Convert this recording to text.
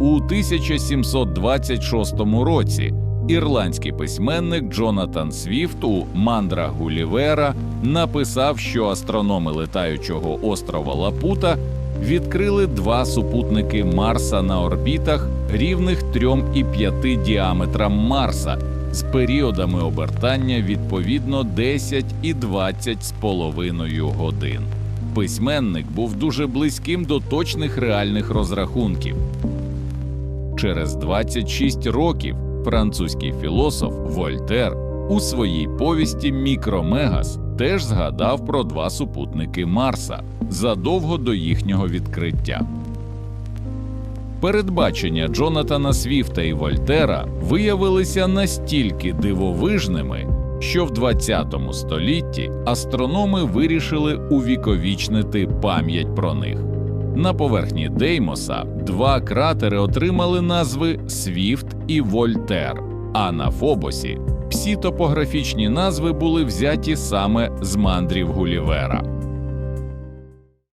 У 1726 році ірландський письменник Джонатан Свіфт у Мандра Гулівера написав, що астрономи летаючого острова Лапута відкрили два супутники Марса на орбітах, рівних 3,5 діаметрам Марса, з періодами обертання відповідно 10 і 20 з половиною годин. Письменник був дуже близьким до точних реальних розрахунків. Через 26 років французький філософ Вольтер у своїй повісті Мікромегас теж згадав про два супутники Марса задовго до їхнього відкриття. Передбачення Джонатана Свіфта і Вольтера виявилися настільки дивовижними, що в 20 столітті астрономи вирішили увіковічнити пам'ять про них. На поверхні Деймоса два кратери отримали назви Свіфт і Вольтер, а на Фобосі всі топографічні назви були взяті саме з мандрів Гулівера.